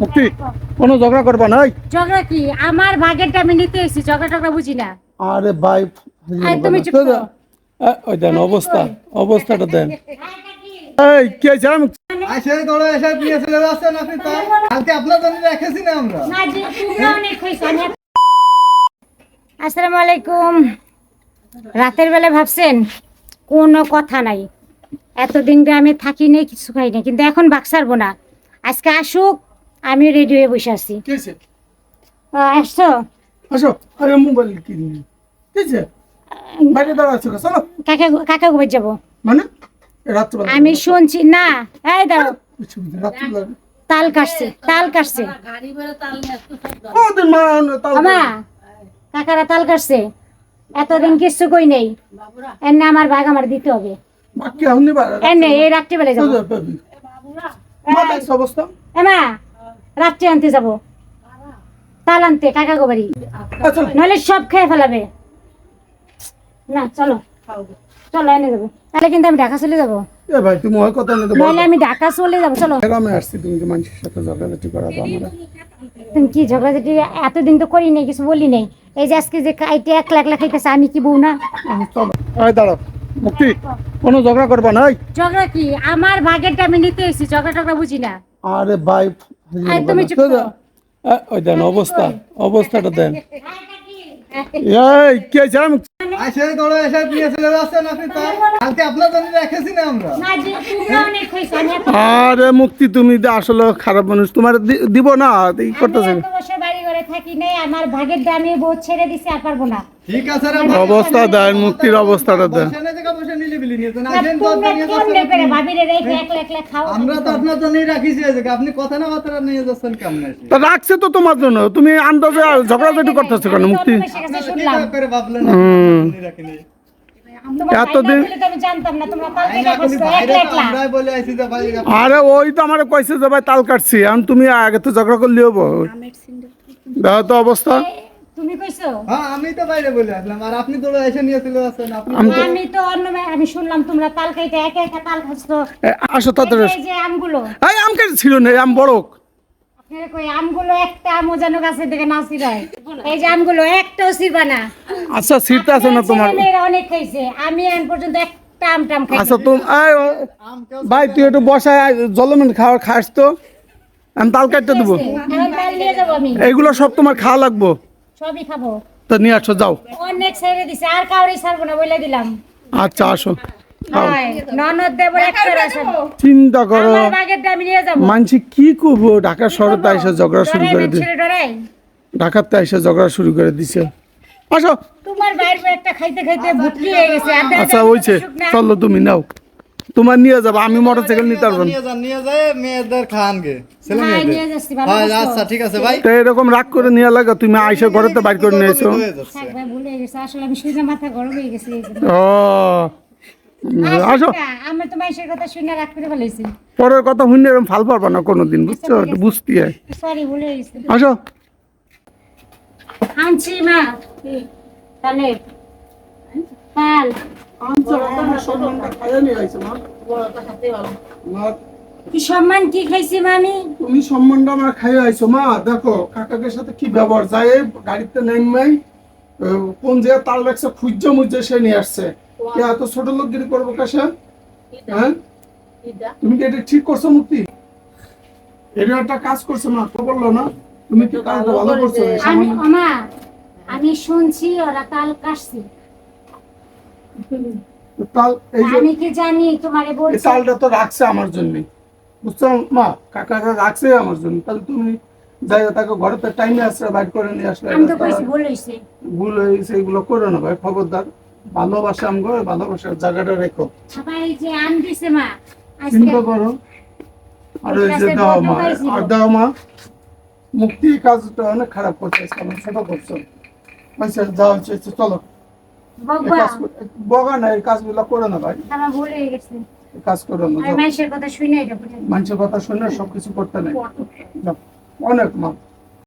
মুক্তি কোনো ঝগড়া করবা না এই। ঝগড়া কি? আমার ভাগেরটা আমি নিতে এসেছি ঝগড়া টগড়া বুঝি না। আরে ভাই তুমি চুপ করো। ওই দেন অবস্থা অবস্থাটা দেন। এই কি হয়েছে আসে তোরা এসে নিয়ে চলে যাচ্ছেন আপনি তা। কালকে আপনার জন্য রেখেছি না আমরা। না যে তোমরা অনেক হয়েছে আসসালামু আলাইকুম। রাতের বেলা ভাবছেন কোনো কথা নাই। এতদিন ধরে আমি থাকি নেই কিছু খাই না কিন্তু এখন বাক ছাড়বো না। আজকে আসুক আমি রেডি হয়ে বসে আছি। আসছো? আসো আরে মোবাইল কি বাইরে দাঁড়াচ্ছো কেন? চলো। কাকা কাকা গোবার যাব। মানে? রাত্রবেলা। আমি শুনছি না। এই রাত্রবেলা। তাল কাটছে তাল কাটছে। আমা কাকারা তাল কাটছে। এতদিন কিছু কই নেই। এনে আমার ভাগ আমার দিতে হবে। এনে এই রাত্রিবেলা যাব। রাত্রে আনতে যাব। তাল আনতে কাকা গোবারি আচ্ছা নাহলে সব খেয়ে ফেলাবে। না চলো। চলো এনে যাব তাহলে কিন্তু আমি ঢাকা চলে যাব। ভাই তুমি ওই কথা নাহলে আমি ঢাকা চলে যাব চলো। গ্রামে আসছি তুমি যে মানুষের সাথে ঝগড়াঝাটি করাবো আমরা তুমি কি ঝগড়াঝাটি এতদিন তো করি নাই কিছু বলি নাই। এই যে আজকে যে খাইতে এক লাখ লাখ খাইতেছে আমি কি বউ না? চলো। দাঁড়াও। মুক্তি। কোনো ঝগড়া করবা না এই। ঝগড়া কি? আমার ভাগেরটা আমি নিতে এসেছি ঝগড়া টগড়া বুঝি না। আরে ভাই তুমি চুপ করো। ওই দেন অবস্থা অবস্থাটা দেন। এই কি হয়েছে আসে তোরা এসে নিয়ে চলে যাচ্ছেন আপনি তা। কালকে আপনার জন্য রেখেছি না আমরা। না যে তোমরা অনেক হয়েছে আমি এত- আরে মুক্তি তুমি আসলে খারাপ মানুষ তোমার দিব না এই করতেছে থাকি নাই? আমার ভাগের দামে বউ ছেড়ে দিছে আর পারব না। ঠিক আছে রে অবস্থা? দেন মুক্তির অবস্থাটা দেন। রাখিছি তা রাখছে তো তোমার জন্য। তুমি আন্দাজে ঝগড়াঝাটি করতেছো কেন? মুক্তি এতদিন- আরে ওই তো আমার কইছে যে ভাই তাল কাটছি। আমি তুমি আগে তো ঝগড়া করলে হব। তো অবস্থা। তুমি কইছো? হ্যাঁ আমি তো বাইরে বলে আসলাম। আর আপনি তো এসে নিয়ে চলে আপনি আমি তো অন্য আমি শুনলাম তোমরা তাল খাইতে একা একা তাল খাচ্ছো। আসো তাড়াতাড়ি এই যে আমগুলো। এই আম কেটে ছিল না আম বড় আপনারা কই আমগুলো একটা আমও যেন গাছের দিকে না ছিড়ায় এই যে আমগুলো একটাও ছিড়বা না। আচ্ছা আছে না তোমার? অনেক খাইছে। আমি এখন পর্যন্ত একটা আম টাম আচ্ছা তুমি ভাই তুই একটু বসায় জলমেন খাওয়ার খাস তো। আমি তাল কাটতে দেবো। সব তোমার খাওয়া লাগবো। সবই খাব। তো নিয়ে আসো যাও। অনেক ছেড়ে দিছে আর কাউরে ছাড়বো না বলে দিলাম। আচ্ছা আসো। চিন্তা করো। মানছি কি করব? ঢাকা শহরতে এসে ঝগড়া শুরু করে দিছে। ঢাকাতে এসে ঝগড়া শুরু করে দিছে। আসো। তোমার বাইরে একটা খাইতে খাইতে হয়ে গেছে। আচ্ছা যায় ওইছে চলো তুমি নাও। তোমার নিয়ে যাব আমি মোটর সাইকেল নিতে পারব নিয়ে যান নিয়ে যায় মেয়েদের খান গে ছেলে মেয়েদের। আচ্ছা ঠিক আছে ভাই। তো এরকম রাগ করে নিয়ে লাগা তুমি আইসা ঘরেতে বাইর করে নিয়ে এসো। যাচ্ছে। থাক ভাই, ভুলে গেছে আসলে আমি শুনে মাথা গরম গেছে এই জন্য। ও। আসো। আমি তো মাইশের কথা শুনে রাগ করে ফেলেছি পরের কথা শুনে এরকম ফাল পারবা না কোনোদিন বুঝছ? একটু বুঝতে হয় সরি ভুলে গেছি। আসো। আনছি মা। তাহলে কি সম্মান কি খাইছি মা আমি তুমি সম্মানটা আমার খাইয়ে আইছো মা। দেখো কাকাকের সাথে কি ব্যবহার যায় গাড়িতে নেমে কোন জায়গায় তাল রাখছে খুঁজছে মুজছে সে নিয়ে আসছে। এত ছোট লোকগিরি করব কাছে? হ্যাঁ? তুমি কি এটা ঠিক করছ মুক্তি? এটা একটা কাজ করছ না তো বলল না। তুমি কি কাজটা ভালো করছ? আমি শুনছি ওরা তাল কাটছি তাল এই আমি কি জানি তোমারে বলছি? তালটা তো রাখছে আমার জন্য বুঝছ? মা কাকারা রাখছে আমার জন্য তাহলে তুমি তাকে ঘরেতে টাইমে আসছে বাইর করে নিয়ে আসলে আমি তো কইছি ভুল হইছে। ভুল হয়েছে এগুলো করো না ভাই খবরদার। ভালোবাসা আমগো ভালোবাসার জায়গাটা রেখো। সবাই যে আম দিছে মা চিন্তা করো। আর ওই যে দাও মা আর দাও মা। মুক্তি কাজটা অনেক খারাপ করছে ছোট করছ। আচ্ছা যাও চলো এই বকবা কাজ কর- বগা না কাজগুলো করো না ভাই। আমার ভুল হয়ে গেছে। কাজ করো না যাও। কথা শুনে মানুষের কথা শুনে সবকিছু করতে নেই। অনেক মা